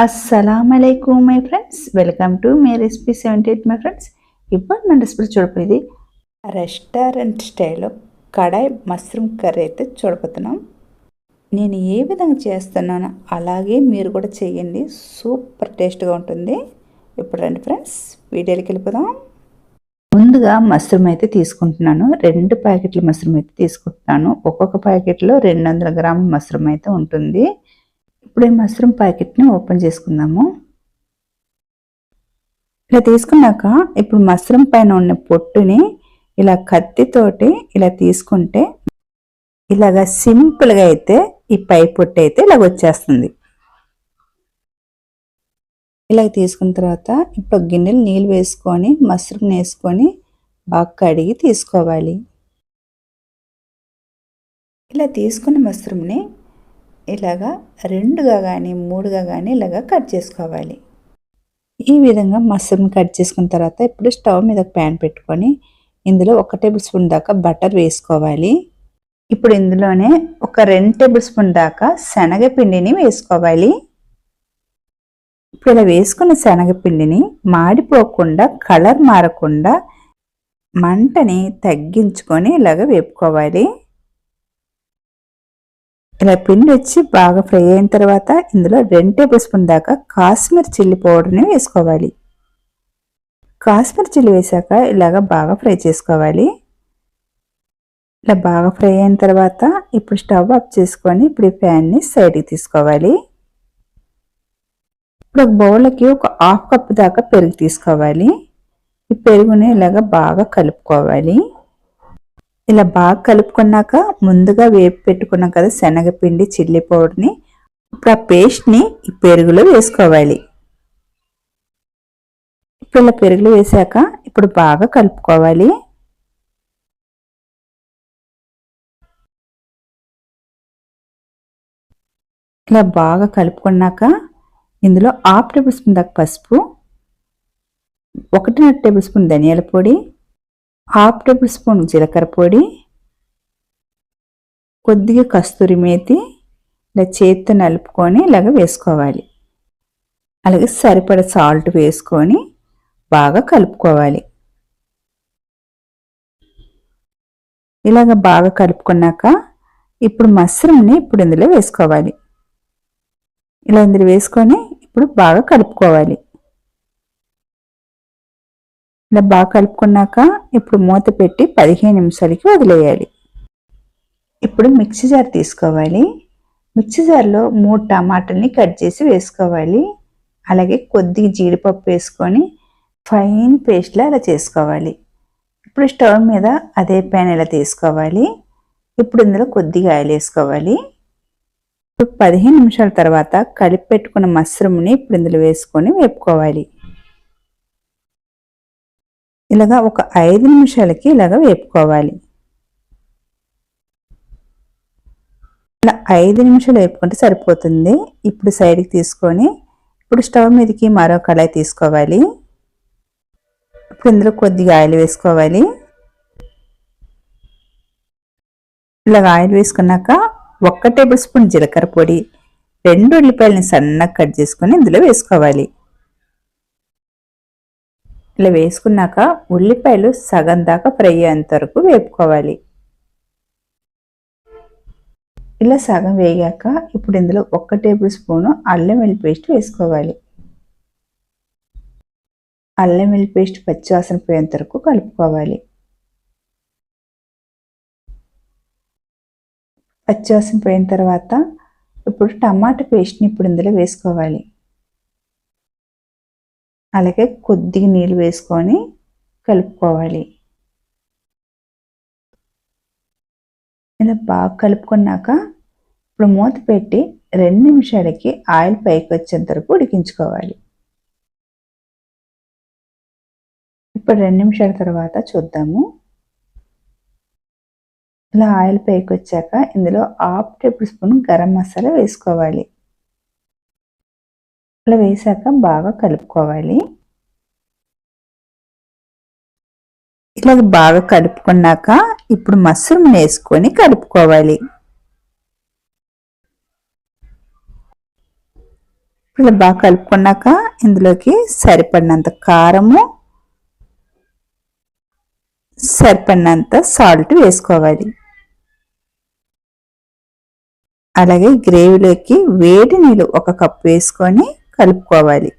అస్సలం అయికం my friends welcome to my recipe seventy eight my friends ఇప్పుడు మన రెసిపీ చూడపోయేది. రెస్టారెంట్ స్టైల్లో కడాయి మష్రూమ్ కర్రీ అయితే చూడబోతున్నాం నేను ఏ విధంగా చేస్తున్నానో అలాగే మీరు కూడా చేయండి సూపర్ టేస్ట్గా ఉంటుంది. ఇప్పుడు రండి ఫ్రెండ్స్ వీడియోకి వెళ్ళిపోదాం. ముందుగా మష్రూమ్ అయితే తీసుకుంటున్నాను. రెండు ప్యాకెట్ల మష్రూమ్ అయితే తీసుకుంటున్నాను. ఒక్కొక్క ప్యాకెట్లో రెండు వందల గ్రాముల మష్రూమ్ అయితే ఉంటుంది. ఇప్పుడు ఈ మష్రూమ్ ప్యాకెట్ని ఓపెన్ చేసుకుందాము. ఇలా తీసుకున్నాక ఇప్పుడు మష్రూమ్ పైన ఉన్న పొట్టుని ఇలా కత్తితోటి ఇలా తీసుకుంటే ఇలాగా సింపుల్గా అయితే ఈ పై పొట్టు అయితే ఇలాగ వచ్చేస్తుంది. ఇలా తీసుకున్న తర్వాత ఇప్పుడు గిన్నెలు నీళ్ళు వేసుకొని మష్రూమ్ వేసుకొని బాగా కడిగి తీసుకోవాలి. ఇలా తీసుకున్న మష్రూమ్ని ఇలాగా రెండుగా కానీ మూడుగా కానీ ఇలాగా కట్ చేసుకోవాలి. ఈ విధంగా మష్రూమ్ కట్ చేసుకున్న తర్వాత ఇప్పుడు స్టవ్ మీద ప్యాన్ పెట్టుకొని ఇందులో ఒక టేబుల్ స్పూన్ దాకా బటర్ వేసుకోవాలి. ఇప్పుడు ఇందులోనే ఒక రెండు టేబుల్ స్పూన్ దాకా శనగపిండిని వేసుకోవాలి. ఇప్పుడు ఇలా వేసుకున్న శనగపిండిని మాడిపోకుండా కలర్ మారకుండా మంటని తగ్గించుకొని ఇలాగ వేపుకోవాలి. ఇలా పిండి వచ్చి బాగా ఫ్రై అయిన తర్వాత ఇందులో రెండు టేబుల్ స్పూన్ దాకా కాశ్మీర్ చిల్లీ పౌడర్ని వేసుకోవాలి. కాశ్మీర్ చిల్లీ వేసాక ఇలాగ బాగా ఫ్రై చేసుకోవాలి. ఇలా బాగా ఫ్రై అయిన తర్వాత ఇప్పుడు స్టవ్ ఆఫ్ చేసుకొని ఇప్పుడు ఈ ప్యాన్ని సైడ్కి తీసుకోవాలి. ఇప్పుడు ఒక బౌల్కి ఒక హాఫ్ కప్ దాకా పెరుగు తీసుకోవాలి. ఈ పెరుగుని ఇలాగ బాగా కలుపుకోవాలి. ఇలా బాగా కలుపుకున్నాక ముందుగా వేపు పెట్టుకున్నాం కదా శనగపిండి చిల్లీ పౌడర్ని. ఇప్పుడు ఆ పేస్ట్ని ఈ పెరుగులో వేసుకోవాలి. ఇప్పుడు ఇలా పెరుగులు వేసాక ఇప్పుడు బాగా కలుపుకోవాలి. ఇలా బాగా కలుపుకున్నాక ఇందులో హాఫ్ టేబుల్ స్పూన్ దాకా పసుపు ఒకటిన్నర టేబుల్ స్పూన్ ధనియాల పొడి హాఫ్ టేబుల్ స్పూన్ జీలకర్ర పొడి కొద్దిగా కస్తూరి మేతి ఇలా చేత్తో నలుపుకొని ఇలాగ వేసుకోవాలి. అలాగే సరిపడ సాల్ట్ వేసుకొని బాగా కలుపుకోవాలి. ఇలాగ బాగా కలుపుకున్నాక ఇప్పుడు మష్రూమ్ని ఇప్పుడు ఇందులో వేసుకోవాలి. ఇలా ఇందులో వేసుకొని ఇప్పుడు బాగా కలుపుకోవాలి. ఇలా బాగా కలుపుకున్నాక ఇప్పుడు మూత పెట్టి పదిహేను నిమిషాలకి వదిలేయాలి. ఇప్పుడు మిక్సీ జార్ తీసుకోవాలి. మిక్సీ జార్లో మూడు టమాటాలని కట్ చేసి వేసుకోవాలి. అలాగే కొద్దిగా జీడిపప్పు వేసుకొని ఫైన్ పేస్ట్లా అలా చేసుకోవాలి. ఇప్పుడు స్టవ్ మీద అదే ప్యాన్ ఇలా తీసుకోవాలి. ఇప్పుడు ఇందులో కొద్దిగా ఆయిల్ వేసుకోవాలి. ఇప్పుడు పదిహేను నిమిషాల తర్వాత కలిపి పెట్టుకున్న మష్రూమ్ని ఇప్పుడు ఇందులో వేసుకొని వేపుకోవాలి. ఇలాగా ఒక ఐదు నిమిషాలకి ఇలాగ వేపుకోవాలి. ఇలా ఐదు నిమిషాలు వేపుకుంటే సరిపోతుంది. ఇప్పుడు సైడ్కి తీసుకొని ఇప్పుడు స్టవ్ మీదకి మరో కళాయి తీసుకోవాలి. ఇప్పుడు ఇందులో కొద్దిగా ఆయిల్ వేసుకోవాలి. ఇలాగ ఆయిల్ వేసుకున్నాక ఒక్క టేబుల్ స్పూన్ జీలకర్ర పొడి రెండు ఉల్లిపాయలని సన్నగా కట్ చేసుకొని ఇందులో వేసుకోవాలి. ఇలా వేసుకున్నాక ఉల్లిపాయలు సగం దాకా ఫ్రై అయ్యేంత వరకు వేపుకోవాలి. ఇలా సగం వేగాక ఇప్పుడు ఇందులో ఒక్క టేబుల్ స్పూను అల్లం వెల్లి పేస్ట్ వేసుకోవాలి. అల్లం వెల్లి పేస్ట్ పచ్చివాసన పోయేంత వరకు కలుపుకోవాలి. పచ్చివాసన పోయిన తర్వాత ఇప్పుడు టమాటా పేస్ట్ని ఇప్పుడు ఇందులో వేసుకోవాలి. అలాగే కొద్దిగా నీళ్ళు వేసుకొని కలుపుకోవాలి. ఇలా బాగా కలుపుకున్నాక ఇప్పుడు మూత పెట్టి రెండు నిమిషాలకి ఆయిల్ పైకి వచ్చేంత వరకు ఉడికించుకోవాలి. ఇప్పుడు రెండు నిమిషాల తర్వాత చూద్దాము. ఇలా ఆయిల్ పైకి వచ్చాక ఇందులో half tablespoon garam masala వేసుకోవాలి. ఇలా వేసాక బాగా కలుపుకోవాలి. ఇలా బాగా కలుపుకున్నాక ఇప్పుడు మష్రూమ్ వేసుకొని కలుపుకోవాలి. ఇలా బాగా కలుపుకున్నాక ఇందులోకి సరిపడినంత కారము సరిపడినంత సాల్ట్ వేసుకోవాలి. అలాగే గ్రేవీలోకి వేడి నీళ్ళు ఒక కప్పు వేసుకొని కలుపుకోవాలి.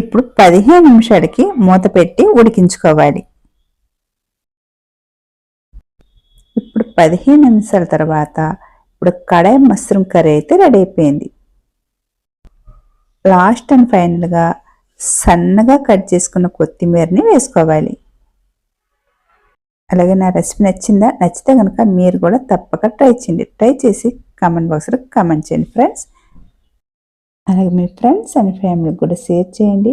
ఇప్పుడు పదిహేను నిమిషాలకి మూత పెట్టి ఉడికించుకోవాలి. ఇప్పుడు పదిహేను నిమిషాల తర్వాత ఇప్పుడు కడాయి మష్రూమ్ కర్రీ అయితే రెడీ అయిపోయింది. లాస్ట్ అండ్ ఫైనల్గా సన్నగా కట్ చేసుకున్న కొత్తిమీరని వేసుకోవాలి. అలాగే నా రెసిపీ నచ్చిందా? నచ్చితే కనుక మీరు కూడా తప్పక ట్రై చేయండి. ట్రై చేసి కామెంట్ బాక్స్లో కామెంట్ చేయండి ఫ్రెండ్స్. అలాగే మీ ఫ్రెండ్స్ అండ్ ఫ్యామిలీకి కూడా షేర్ చేయండి.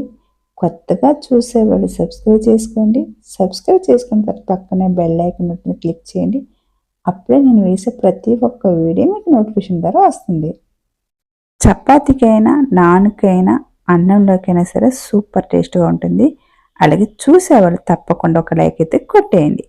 కొత్తగా చూసేవాళ్ళు సబ్స్క్రైబ్ చేసుకోండి. సబ్స్క్రైబ్ చేసుకున్న తర్వాత పక్కనే బెల్ ఐకన్ క్లిక్ చేయండి. అప్పుడే నేను వేసే ప్రతి ఒక్క వీడియో మీకు నోటిఫికేషన్ ద్వారా వస్తుంది. చపాతీకైనా నాన్కైనా అన్నంలోకైనా సరే సూపర్ టేస్ట్గా ఉంటుంది. అలాగే చూసేవాళ్ళు తప్పకుండా ఒక లైక్ అయితే కొట్టేయండి.